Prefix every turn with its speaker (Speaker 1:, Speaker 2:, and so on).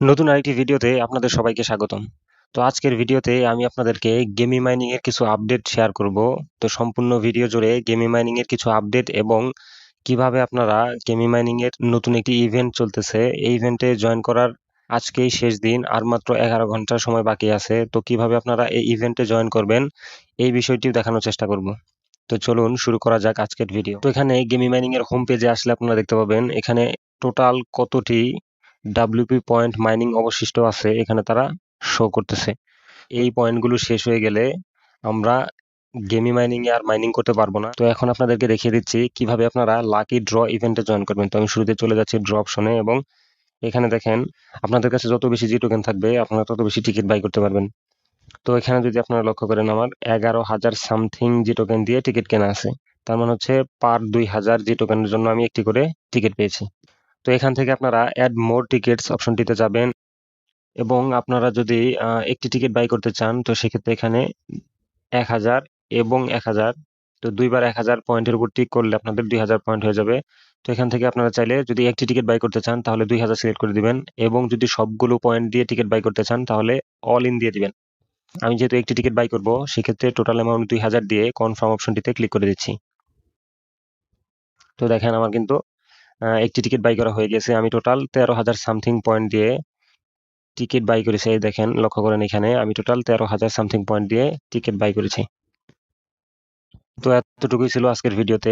Speaker 1: নতুন আরেকটি ভিডিওতে আপনাদের সবাইকে স্বাগতম। তো আজকের ভিডিওতে আমি আপনাদেরকে গেমি মাইনিং এর কিছু আপডেট শেয়ার করব। তো সম্পূর্ণ ভিডিও জুড়ে গেমি মাইনিং এর কিছু আপডেট এবং কীভাবে আপনারা গেমি মাইনিং এর নতুন একটি ইভেন্ট চলতেছে, এই ইভেন্টে জয়েন করার আজকেই শেষ দিন আর মাত্র ১১ ঘণ্টা সময় বাকি আছে। তো কীভাবে আপনারা এই ইভেন্টে জয়েন করবেন এই বিষয়টি দেখানোর চেষ্টা করব। তো চলুন শুরু করা যাক আজকের ভিডিও। তো এখানে গেমি মাইনিং এর হোম পেজে আসলে আপনারা দেখতে পাবেন এখানে টোটাল কতটি ডাব্লিউপি পয়েন্ট মাইনিং অবশিষ্ট আছে, এখানে তারা শো করতেছে। এই পয়েন্টগুলো শেষ হয়ে গেলে আমরা গেমি মাইনিং আর মাইনিং করতে পারব না। তো এখন আপনাদেরকে দেখিয়ে দিচ্ছি কীভাবে আপনারা লাকি ড্র ইভেন্টে জয়েন করবেন। তো আমি শুরুতে চলে যাচ্ছি ড্র অপশনে এবং এখানে দেখেন, আপনাদের কাছে যত বেশি জি টোকেন থাকবে, আপনারা তত বেশি টিকিট বাই করতে পারবেন। তো এখানে যদি আপনারা লক্ষ্য করেন, আমার এগারো হাজার সামথিং জি টোকেন দিয়ে টিকিট কেনা আছে। তার মানে হচ্ছে পার দুই হাজার জি টোকেনের জন্য আমি একটি করে টিকিট পেয়েছি। তো এখান থেকে আপনারা অ্যাড মোর টিকিটস অপশনটিতে যাবেন। এবং আপনারা যদি একটি টিকিট বাই করতে চান, তো সেক্ষেত্রে এখানে এক হাজার এবং এক হাজার, তো দুইবার এক হাজার পয়েন্টের উপর টিক করলে আপনাদের দুই হাজার পয়েন্ট হয়ে যাবে। তো এখান থেকে আপনারা চাইলে যদি একটি টিকিট বাই করতে চান, তাহলে দুই হাজার সিলেক্ট করে দিবেন। এবং যদি সবগুলো পয়েন্ট দিয়ে টিকিট বাই করতে চান, তাহলে অল ইন দিয়ে দিবেন। আমি যেহেতু একটি টিকিট বাই করব, সেক্ষেত্রে টোটাল অ্যামাউন্ট দুই হাজার দিয়ে কনফার্ম অপশনটিতে ক্লিক করে দিচ্ছি। তো দেখেন, আমার কিন্তু একটি টিকিট বাই করা হয়ে গেছে। আমি টোটাল তেরো হাজার সামথিং পয়েন্ট দিয়ে টিকিট বাই করেছি। এই দেখেন, লক্ষ্য করেন এখানে, আমি টোটাল তেরো হাজার সামথিং পয়েন্ট দিয়ে টিকিট বাই করেছি। তো এতটুকুই ছিল আজকের ভিডিওতে